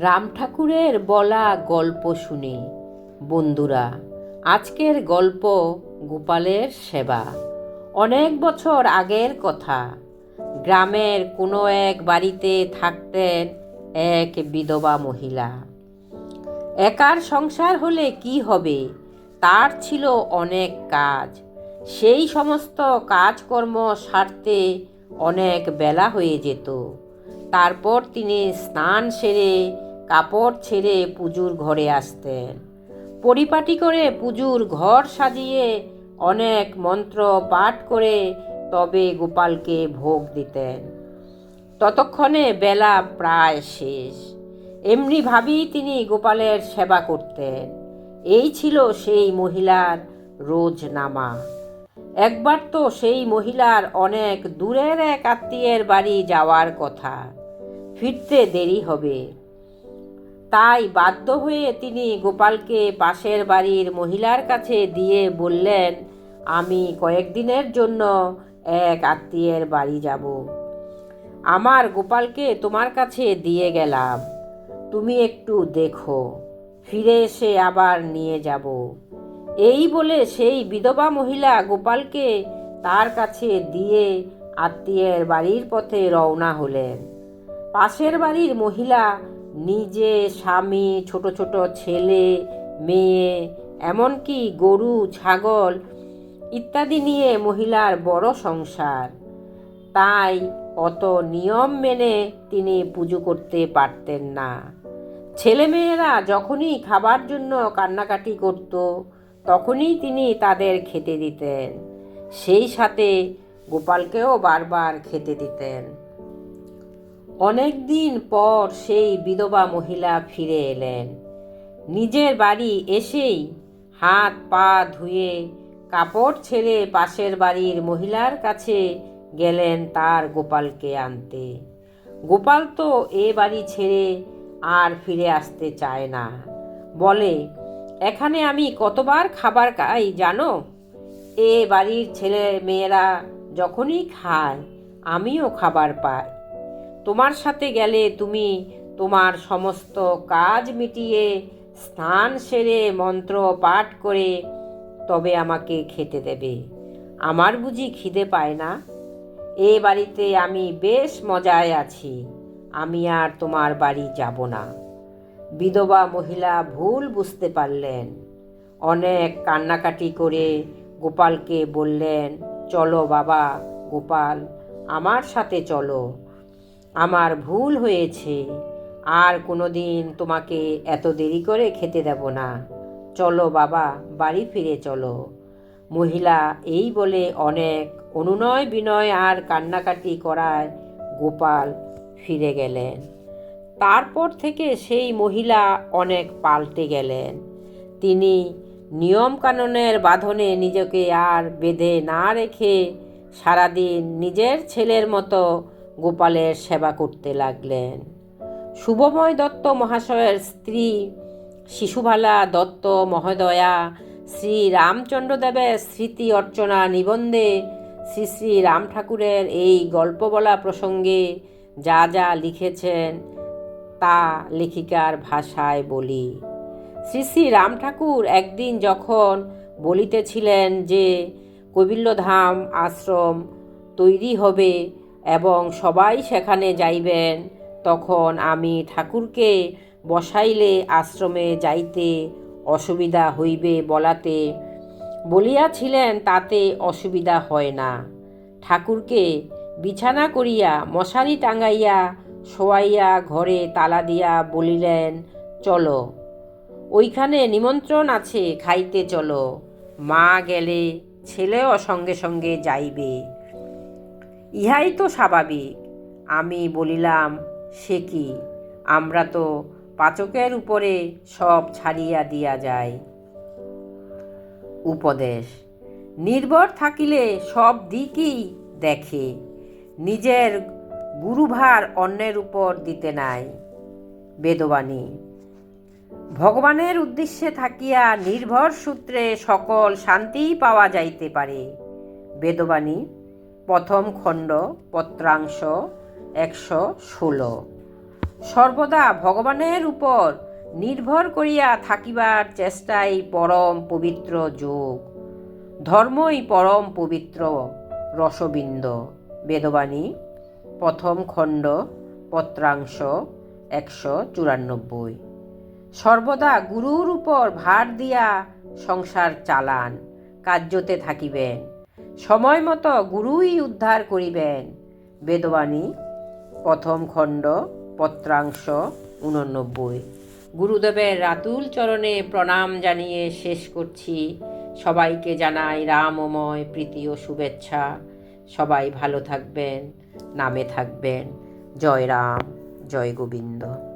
রাম ঠাকুরের বলা গল্প শুনে। বন্ধুরা, আজকের গল্প গোপালের সেবা। অনেক বছর আগের কথা। গ্রামের কোনো এক বাড়িতে থাকতেন এক বিধবা মহিলা। একার সংসার হলে কি হবে? তার ছিল অনেক কাজ। সেই সমস্ত কাজকর্ম সারতে অনেক বেলা হয়ে যেত। তারপর তিনি স্নান সেরে কাপড় ছেড়ে পুজোর ঘরে আসতেন। পরিপাটি করে পুজোর ঘর সাজিয়ে অনেক মন্ত্র পাঠ করে তবে গোপালকে ভোগ দিতেন। ততক্ষণে বেলা প্রায় শেষ। এমনিভাবেই তিনি গোপালের সেবা করতেন। এই ছিল সেই মহিলার রোজ নামা একবার তো সেই মহিলার অনেক দূরের এক আত্মীয়ের বাড়ি যাওয়ার কথা। ফিরতে দেরি হবে। তাই বাধ্য হয়ে তিনি গোপালকে পাশের বাড়ির মহিলার কাছে দিয়ে বললেন, আমি কয়েকদিনের জন্য এক আত্মীয়ের বাড়ি যাব। আমার গোপালকে তোমার কাছে দিয়ে গেলাম। তুমি একটু দেখো, ফিরে এসে আবার নিয়ে যাব এই বলে সেই বিধবা মহিলা গোপালকে তার কাছে দিয়ে আত্মীয়ের বাড়ির পথে রওনা হলেন। পাশের বাড়ির মহিলা নিজে, স্বামী, ছোট ছোট ছেলে, মেয়ে, এমনকি গরু, ছাগল ইত্যাদি নিয়ে মহিলার বড় সংসার। তাই অত নিয়ম মেনে তিনি পুজো করতে পারতেন না। ছেলেমেয়েরা যখনই খাবার জন্য কান্নাকাটি করত, তখনই তিনি তাদের খেতে দিতেন। সেই সাথে গোপালকেও বারবার খেতে দিতেন। অনেক দিন পর সেই বিধবা মহিলা ফিরে এলেন। নিজের বাড়ি এসেই হাত পা ধুয়ে কাপড় ছেড়ে পাশের বাড়ির মহিলার কাছে গেলেন তার গোপালকে আনতে। গোপাল তো এ বাড়ি ছেড়ে আর ফিরে আসতে চায় না। বলে, এখানে আমি কতবার খাবার খাই জানো? এ বাড়ির ছেলে মেয়েরা যখনই খায়, আমিও খাবার পাই। তোমার সাথে গেলে তুমি তোমার সমস্ত কাজ মিটিয়ে স্নান সেরে মন্ত্র পাঠ করে তবে আমাকে খেতে দেবে। আমার বুঝি খিদে পায় না। এ বাড়িতে আমি বেশ মজায় আছি। আমি আর তোমার বাড়ি যাব না। বিধবা মহিলা ভুল বুঝতে পারলেন। অনেক কান্নাকাটি করে গোপালকে বললেন, চলো বাবা, গোপাল, আমার সাথে চলো। আমার ভুল হয়েছে। আর কোনো দিন তোমাকে এত দেরি করে খেতে দেব না। চলো বাবা, বাড়ি ফিরে চলো। মহিলা এই বলে অনেক অনুনয় বিনয় আর কান্নাকাটি করায় গোপাল ফিরে গেলেন। তারপর থেকে সেই মহিলা অনেক পাল্টে গেলেন। তিনি নিয়মকানুনের বাঁধনে নিজেকে আর বেঁধে না রেখে সারাদিন নিজের ছেলের মতো গোপালের সেবা করতে লাগলেন। শুভময় দত্ত মহাশয়ের স্ত্রী শিশুবালা দত্ত মহোদয়া শ্রী রামচন্দ্রদেবের স্মৃতি অর্চনা নিবন্ধে শ্রী শ্রী রাম ঠাকুরের এই গল্প বলা প্রসঙ্গে যা যা লিখেছেন তা লেখিকার ভাষায় বলি। শ্রী শ্রী রাম ঠাকুর একদিন যখন বলিতেছিলেন যে কৈবিল্যধাম আশ্রম তৈরি হবে এবং সবাই সেখানে যাইবেন। তখন আমি ঠাকুরকে বসাইলে আশ্রমে যাইতে অসুবিধা হইবে বলাতে বলিয়াছিলেন, তাতে অসুবিধা হয় না। ঠাকুরকে বিছানা করিয়া মশারি টাঙ্গাইয়া শোয়াইয়া ঘরে তালা দিয়া বলিলেন, চলো, ওইখানে নিমন্ত্রণ আছে, খাইতে চলো। মা গেলে ছেলেও সঙ্গে সঙ্গে যাইবে। ইহাই তো স্বাভাবিক। আমি বলিলাম, সে কি? আমরা তো পাচকের উপরে সব ছাড়িয়া দিয়া যায় উপদেশ, নির্ভর থাকিলে সব দিকই দেখে, নিজের গুরুভার অন্যের উপর দিতে নাই। বেদবাণী, ভগবানের উদ্দেশ্যে থাকিয়া নির্ভর সূত্রে সকল শান্তিই পাওয়া যাইতে পারে। বেদবাণী প্রথম খণ্ড, পত্রাংশ একশো ষোলো। সর্বদা ভগবানের উপর নির্ভর করিয়া থাকিবার চেষ্টাই পরম পবিত্র যোগ। ধর্মই পরম পবিত্র রসবিন্দ। বেদবাণী, প্রথম খণ্ড, পত্রাংশ একশো চুরানব্বই। সর্বদা গুরুর উপর ভার দিয়া সংসার চালান, কার্যতে থাকিবেন। সময় মতো গুরুই উদ্ধার করিবেন। বেদবাণী, প্রথম খণ্ড, পত্রাংশ উননব্বই গুরুদেবের রাতুল চরণে প্রণাম জানিয়ে শেষ করছি। সবাইকে জানাই রামময় প্রীতি ও শুভেচ্ছা। সবাই ভালো থাকবেন, নামে থাকবেন। জয় রাম, জয় গোবিন্দ।